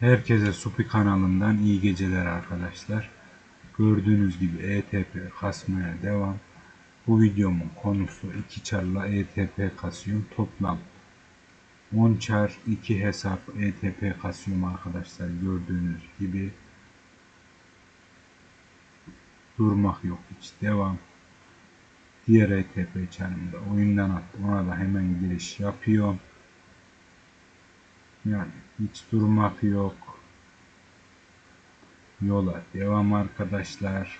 Herkese Supi kanalından iyi geceler arkadaşlar. Gördüğünüz gibi ETP kasmaya devam. Bu videomun konusu 2 çarla ETP kasıyorum. Toplam 10 çar 2 hesap ETP kasıyorum arkadaşlar. Gördüğünüz gibi durmak yok hiç. Devam. Diğer ETP çarımda oyundan attım. Ona da hemen giriş yapıyorum. Yani hiç durmak yok. Yola devam arkadaşlar.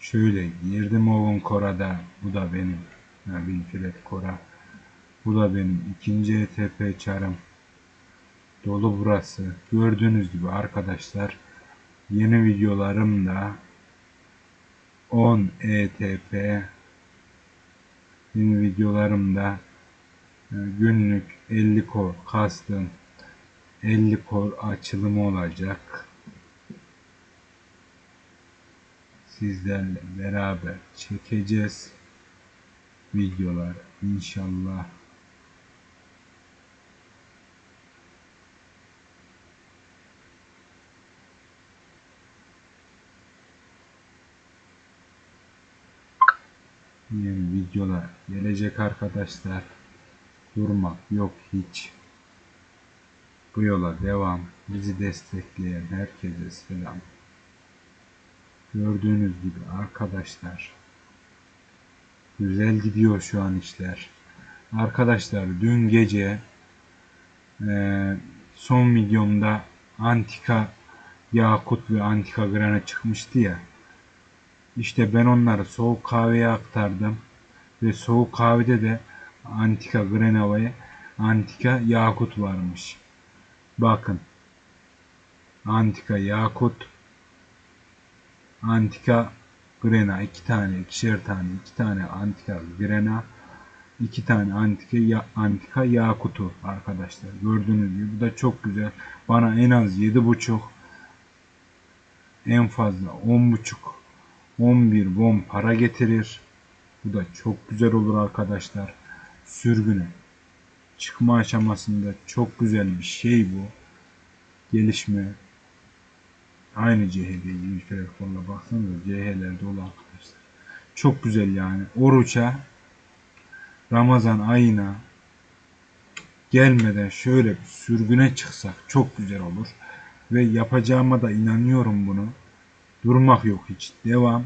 Şöyle girdim Owen Kora'da. Bu da benim. Yani Wilfred Kora. Bu da benim ikinci ETP çarım. Dolu burası. Gördüğünüz gibi arkadaşlar yeni videolarımda 10 ETP yeni videolarımda e, günlük 50 kor kastım 50 kor açılımı olacak. Sizlerle beraber çekeceğiz videolar inşallah. Yeni videolar gelecek arkadaşlar. Durmak yok hiç. Bu yola devam. Bizi destekleyen herkese selam. Gördüğünüz gibi arkadaşlar güzel gidiyor şu an işler. Arkadaşlar dün gece e, son videomda antika yakut ve antika grana çıkmıştı ya. İşte ben onları soğuk kahveye aktardım ve soğuk kahvede de antika grana ve antika yakut varmış. Bakın. Antika yakut antika grena iki tane ikişer tane iki tane antika grena iki tane antika ya, antika yakutu arkadaşlar gördüğünüz gibi bu da çok güzel bana en az yedi buçuk en fazla on buçuk 11 won para getirir bu da çok güzel olur arkadaşlar sürgüne çıkma aşamasında çok güzel bir şey bu gelişme Aynı CH'de gibi telefonla baksanıza CH'ler dolu arkadaşlar. Çok güzel yani. Oruç'a Ramazan ayına gelmeden şöyle bir sürgüne çıksak çok güzel olur. Ve yapacağıma da inanıyorum bunu. Durmak yok hiç. Devam.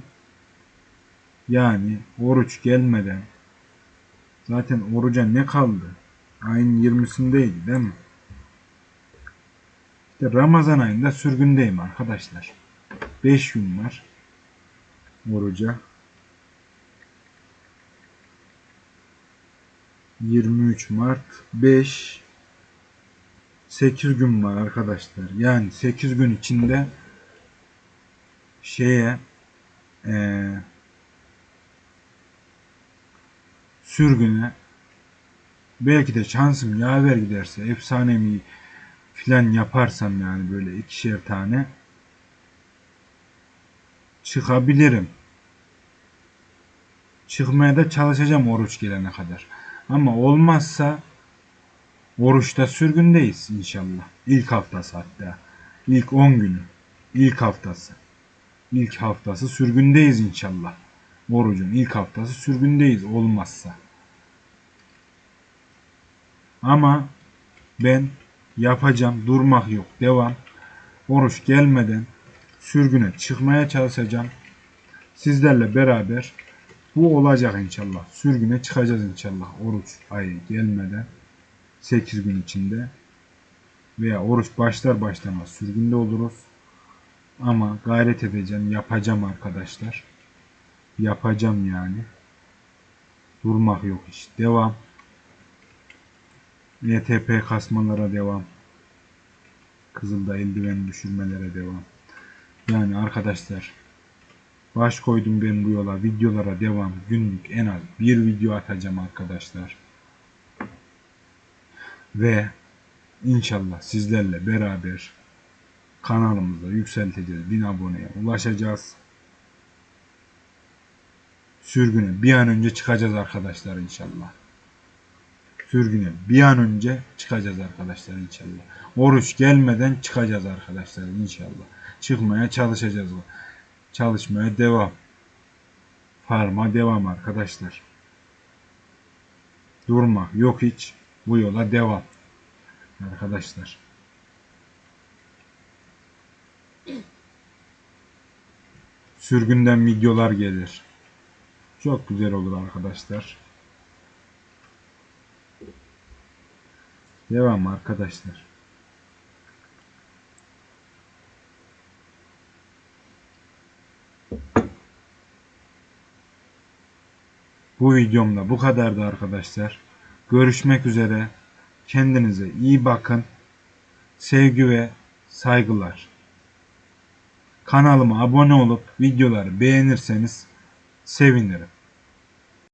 Yani oruç gelmeden zaten oruca ne kaldı? Ayın 20'sindeydi değil mi? İşte Ramazan ayında sürgündeyim arkadaşlar. 5 gün var oruca. 23 Mart 5 8 gün var arkadaşlar. Yani 8 gün içinde şeye e, sürgüne belki de şansım yaver giderse efsanevi filan yaparsam yani böyle ikişer tane çıkabilirim. Çıkmaya da çalışacağım oruç gelene kadar. Ama olmazsa oruçta sürgündeyiz inşallah. İlk haftası hatta. İlk 10 günü. İlk haftası. İlk haftası sürgündeyiz inşallah. Orucun ilk haftası sürgündeyiz olmazsa. Ama ben yapacağım. Durmak yok. Devam. Oruç gelmeden sürgüne çıkmaya çalışacağım. Sizlerle beraber bu olacak inşallah. Sürgüne çıkacağız inşallah. Oruç ayı gelmeden 8 gün içinde veya oruç başlar başlamaz sürgünde oluruz. Ama gayret edeceğim, yapacağım arkadaşlar. Yapacağım yani. Durmak yok hiç. Devam. ETP kasmalara devam. Kızılda eldiven düşürmelere devam. Yani arkadaşlar baş koydum ben bu yola. Videolara devam. Günlük en az bir video atacağım arkadaşlar. Ve inşallah sizlerle beraber kanalımızda yükselteceğiz. 1000 aboneye ulaşacağız. Sürgüne bir an önce çıkacağız arkadaşlar inşallah. sürgüne bir an önce çıkacağız arkadaşlar inşallah. Oruç gelmeden çıkacağız arkadaşlar inşallah. Çıkmaya çalışacağız. Çalışmaya devam. Farma devam arkadaşlar. Durmak yok hiç. Bu yola devam. Arkadaşlar. Sürgünden videolar gelir. Çok güzel olur arkadaşlar. Devam arkadaşlar. Bu videomda bu kadardı arkadaşlar. Görüşmek üzere. Kendinize iyi bakın. Sevgi ve saygılar. Kanalıma abone olup videoları beğenirseniz sevinirim.